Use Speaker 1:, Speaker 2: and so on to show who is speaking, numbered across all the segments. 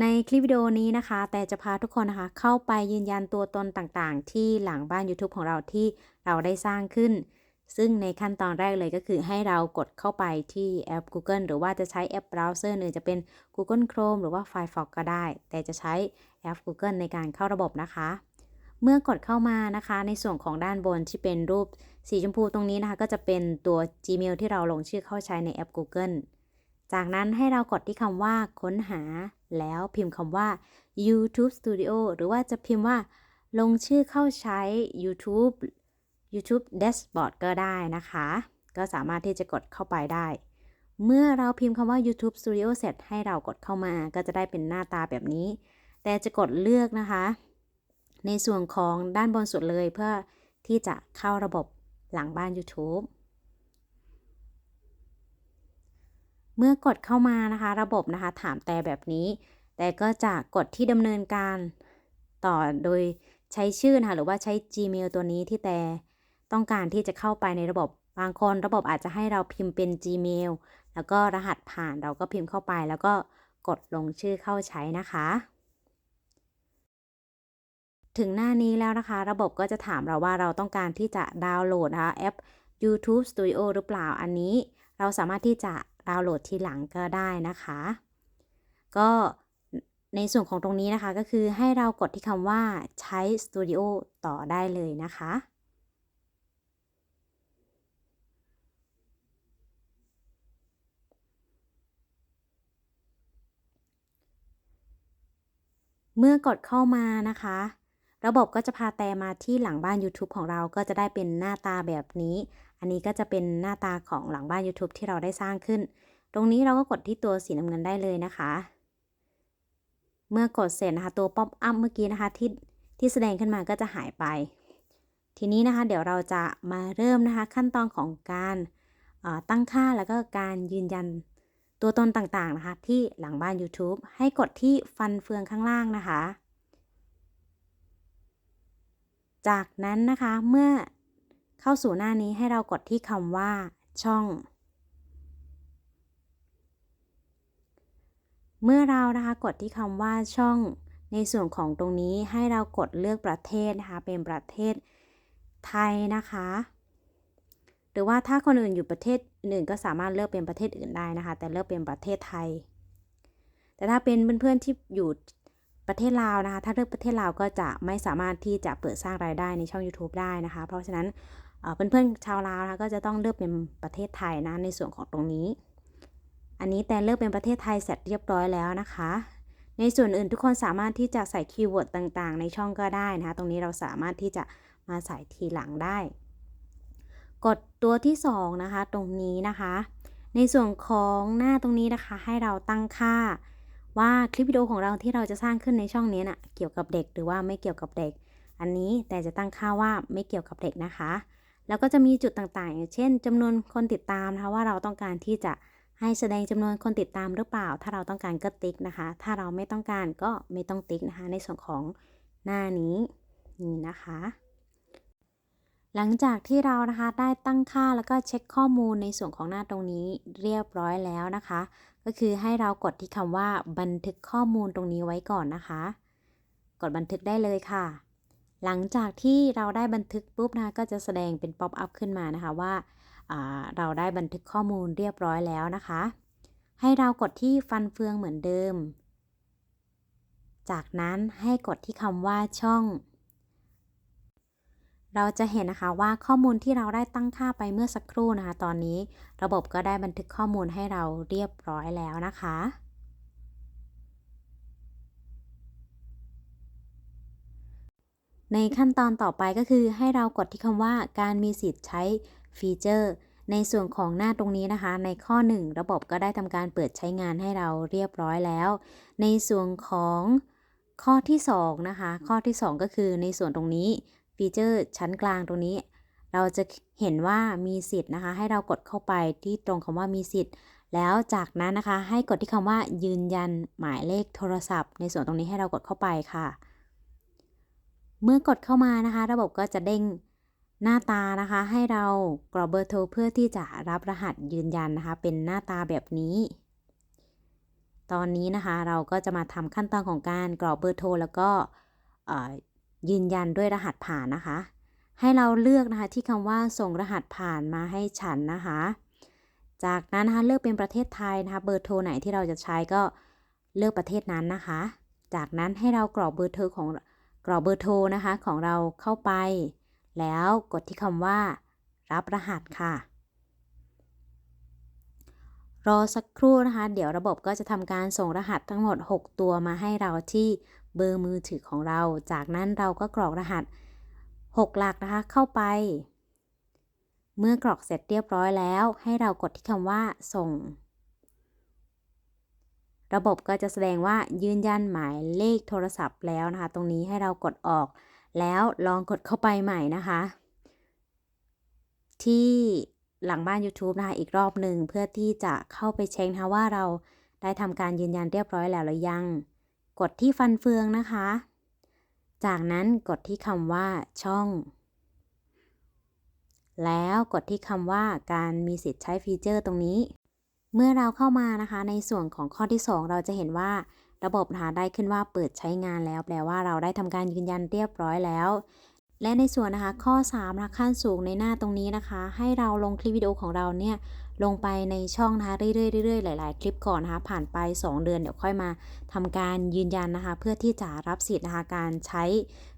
Speaker 1: ในคลิปวิดีโอนี้นะคะ แต่จะพาทุกคนนะคะ เข้าไปยืนยันตัวตนต่างๆ ที่หลังบ้าน YouTube ของเราที่เราได้สร้างขึ้น ซึ่งในขั้นตอนแรกเลยก็คือให้เรากดเข้าไปที่แอป Google หรือว่าจะใช้แอปเบราว์เซอร์อื่นจะเป็น Google Chrome หรือว่า Firefox ก็ได้ แต่จะใช้แอป Google ในการเข้าระบบนะคะ เมื่อกดเข้ามานะคะ ในส่วนของด้านบนที่เป็นรูปสีชมพูตรงนี้นะคะ ก็จะเป็นตัว Gmail ที่เราลงชื่อเข้าใช้ในแอป Google จากนั้นให้เรากดที่คำว่าค้นหา แล้วพิมพ์คำว่า YouTube Studio หรือว่าจะพิมพ์ว่า ลงชื่อเข้าใช้ YouTube YouTube Dashboard ก็ได้นะคะ ก็สามารถที่จะกดเข้าไปได้ เมื่อเราพิมพ์คำว่า YouTube Studio เสร็จให้เรากดเข้ามา ก็จะได้เป็นหน้าตาแบบนี้ แต่จะกดเลือกนะคะ ในส่วนของด้านบนสุดเลยเพื่อที่จะเข้าระบบหลังบ้าน YouTube เมื่อกดเข้ามานะคะ ระบบนะคะถามแต่แบบนี้ แต่ก็จะกดที่ดำเนินการต่อโดยใช้ชื่อนะคะหรือว่าใช้ Gmail ตัวนี้ที่แต่ต้องการที่จะเข้าไปในระบบบางคนระบบอาจจะให้เราพิมพ์เป็น Gmail แล้วก็รหัสผ่านเราก็พิมพ์เข้าไป แล้วก็กดลงชื่อเข้าใช้นะคะ ถึงหน้านี้แล้วนะคะ ระบบก็จะถามเราว่าเราต้องการที่จะดาวน์โหลดนะคะแอป YouTube Studio หรือเปล่าอันนี้ เราสามารถที่จะ ดาวน์โหลดทีหลังก็ได้นะคะ ก็ในส่วนของตรงนี้นะคะก็คือให้เรากดที่คำว่าใช้ Studio ต่อได้เลยนะคะ เมื่อกดเข้ามานะคะ ระบบก็จะพาแต่มาที่หลังบ้าน YouTube ของเราก็จะได้เป็นหน้าตาแบบนี้ อันนี้ก็จะเป็นหน้าตาของหลังบ้าน YouTube ที่เราได้สร้างขึ้น ตรงนี้เราก็กดที่ตัวสีน้ำเงินได้เลยนะคะ เมื่อกดเสร็จนะคะ ตัวป๊อปอัพเมื่อกี้นะคะที่ที่แสดงขึ้นมาก็จะหายไป ทีนี้นะคะ เดี๋ยวเราจะมาเริ่มนะคะ ขั้นตอนของการตั้งค่าแล้วก็การยืนยันตัวตนต่างๆนะคะ ที่หลังบ้าน YouTube ให้กดที่ฟันเฟืองข้างล่างนะคะ จากนั้นนะคะเมื่อ เข้าสู่หน้านี้ให้เรากดที่คำว่า ช่อง เมื่อเรานะคะกดที่คำว่าช่อง ในส่วนของตรงนี้ให้เรากดเลือกประเทศนะคะเป็นประเทศไทยนะคะ หรือว่าถ้าคนอื่นอยู่ประเทศอื่นก็สามารถเลือกเป็นประเทศอื่นได้นะคะ แต่เลือกเป็นประเทศไทย แต่ถ้าเป็นเพื่อนๆที่อยู่ประเทศลาวนะคะ ถ้าเลือกประเทศลาวก็จะไม่สามารถที่จะเปิดสร้างรายได้ในช่อง YouTube ได้นะคะ เพราะฉะนั้น เพื่อนๆชาวลาวนะคะก็จะต้องเลือกเป็นประเทศไทยนะในส่วนของตรงนี้ อันนี้แต่เลือกเป็นประเทศไทยเสร็จเรียบร้อยแล้วนะคะ ในส่วนอื่นทุกคนสามารถที่จะใส่คีย์เวิร์ดต่างๆ ในช่องก็ได้นะคะตรงนี้เราสามารถที่จะมาใส่ทีหลังได้ กดตัวที่2นะคะตรงนี้นะคะ ในส่วนของหน้าตรงนี้นะคะ ให้เราตั้งค่าว่าคลิปวิดีโอของเราที่เราจะสร้างขึ้นในช่องนี้นะ่ะเกี่ยวกับเด็กหรือว่าไม่เกี่ยวกับเด็ก อันนี้แต่จะตั้งค่าว่าไม่เกี่ยวกับเด็กนะคะ แล้วก็จะมีจุดต่างๆอย่างเช่นจำนวนคนติดตามนะคะว่าเราต้องการที่จะให้แสดงจำนวนคนติดตามหรือเปล่า ถ้าเราต้องการก็ติ๊กนะคะ ถ้าเราไม่ต้องการก็ไม่ต้องติ๊กนะคะ ในส่วนของหน้านี้นี่นะคะ หลังจากที่เรานะคะได้ตั้งค่าแล้วก็เช็คข้อมูลในส่วนของหน้าตรงนี้เรียบร้อยแล้วนะคะ ก็คือให้เรากดที่คำว่าบันทึกข้อมูลตรงนี้ไว้ก่อนนะคะ กดบันทึกได้เลยค่ะ หลังจากที่เราได้บันทึกปุ๊บนะก็จะแสดงเป็นป๊อปอัพขึ้นมานะคะว่าเราได้บันทึกข้อมูลเรียบร้อยแล้วนะคะ ให้เรากดที่ฟันเฟืองเหมือนเดิม จากนั้นให้กดที่คำว่าช่อง เราจะเห็นนะคะว่าข้อมูลที่เราได้ตั้งค่าไปเมื่อสักครู่นะคะ ตอนนี้ระบบก็ได้บันทึกข้อมูลให้เราเรียบร้อยแล้วนะคะ ในขั้นตอนต่อไปก็คือให้เรากดที่คำว่าการมีสิทธิ์ใช้ฟีเจอร์ ในส่วนของหน้าตรงนี้นะคะ ในข้อ 1 ระบบก็ได้ทำการเปิดใช้งานให้เราเรียบร้อยแล้ว ในส่วนของข้อที่ 2 นะคะ ข้อที่ 2 ก็คือในส่วนตรงนี้ฟีเจอร์ชั้นกลางตรงนี้ เราจะเห็นว่ามีสิทธิ์นะคะ ให้เรากดเข้าไปที่ตรงคำว่ามีสิทธิ์ แล้วจากนั้นนะคะ ให้กดที่คำว่ายืนยันหมายเลขโทรศัพท์ ในส่วนตรงนี้ให้เรากดเข้าไปค่ะ เมื่อกดเข้ามานะคะ ระบบก็จะเด้งหน้าตานะคะ ให้เรากรอกเบอร์โทรเพื่อที่จะรับรหัสยืนยันนะคะ เป็นหน้าตาแบบนี้ ตอนนี้นะคะเราก็จะมาทำขั้นตอนของการกรอกเบอร์โทรแล้วก็ยืนยันด้วยรหัสผ่านนะคะ ให้เราเลือกนะคะที่คำว่าส่งรหัสผ่านมาให้ฉันนะคะ จากนั้นนะคะเลือกเป็นประเทศไทยนะคะ เบอร์โทรไหนที่เราจะใช้ก็เลือกประเทศนั้นนะคะ จากนั้นให้เรากรอกเบอร์โทรของ กรอกเบอร์โทรนะคะของเราเข้าไป แล้วกดที่คำว่า รับรหัสค่ะ รอสักครู่นะคะ เดี๋ยวระบบก็จะทำการส่งรหัสทั้งหมด 6 ตัวมาให้เราที่เบอร์มือถือของเรา จากนั้นเราก็กรอกรหัส 6 หลักนะคะเข้าไป เมื่อกรอกเสร็จเรียบร้อยแล้ว ให้เรากดที่คำว่าส่ง ระบบก็จะแสดงว่ายืนยันหมายเลขโทรศัพท์แล้วนะคะ ตรงนี้ให้เรากดออก แล้วลองกดเข้าไปใหม่นะคะ ที่หลังบ้าน YouTube นะคะ อีกรอบหนึ่งเพื่อที่จะเข้าไปเช็คนะคะว่าเราได้ทำการยืนยันเรียบร้อยแล้วหรือยัง กดที่ฟันเฟืองนะคะ จากนั้นกดที่คำว่าช่อง แล้วกดที่คำว่าการมีสิทธิ์ใช้ฟีเจอร์ตรงนี้ เมื่อเราเข้ามานะคะ ในส่วนของข้อที่ 2 เราจะเห็นว่าระบบนะคะได้ขึ้นว่าเปิดใช้งานแล้ว แปลว่าเราได้ทำการยืนยันเรียบร้อยแล้ว และในส่วนนะคะข้อ3นะขั้นสูงในหน้าตรงนี้นะคะ ให้เราลงคลิปวิดีโอของเราเนี่ยลงไปในช่องนะคะเรื่อยๆๆหลาย ๆ คลิปก่อนนะคะผ่านไป 2 เดือนเดี๋ยวค่อยมาทำการยืนยันนะคะ เพื่อที่จะรับสิทธิ์นะคะการใช้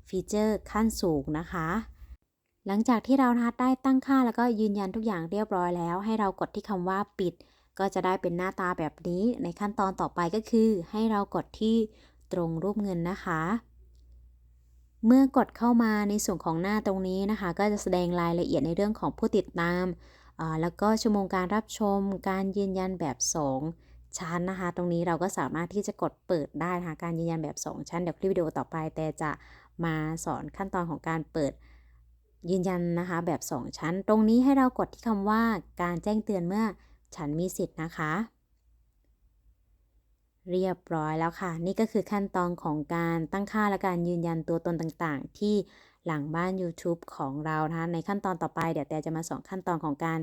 Speaker 1: ฟีเจอร์ขั้นสูงนะคะ หลังจากที่เรานะคะได้ตั้งค่าแล้วก็ยืนยันทุกอย่างเรียบร้อยแล้ว ให้เรากดที่คำว่าปิด ก็จะได้เป็นหน้าตาแบบนี้ ในขั้นตอนต่อไปก็คือ ให้เรากดที่ตรงรูปเงินนะคะ เมื่อกดเข้ามาในส่วนของหน้าตรงนี้นะคะ ก็จะแสดงรายละเอียดในเรื่องของผู้ติดตาม แล้วก็ชั่วโมงการรับชม การยืนยันแบบ 2 ชั้นนะคะ ตรงนี้เราก็สามารถที่จะกดเปิดได้นะคะ การยืนยันแบบ 2 ชั้น เดี๋ยวคลิปวิดีโอต่อไป แต่จะมาสอนขั้นตอนของการเปิดยืนยันนะคะแบบ 2 ชั้น ตรงนี้ให้เรากดที่คำว่าการแจ้งเตือนเมื่อ ฉันมีสิทธิ์นะคะ เรียบร้อยแล้วค่ะ นี่ก็คือขั้นตอนของการตั้งค่าและการยืนยันตัวตนต่างๆ ที่หลังบ้าน YouTube ของเรานะคะในขั้นตอนต่อไปเดี๋ยวแต่จะมาสอนขั้นตอนของการ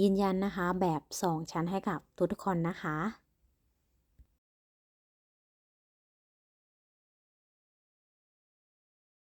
Speaker 1: ยืนยันนะคะ แบบ 2 ชั้นให้กับทุกๆคนนะคะ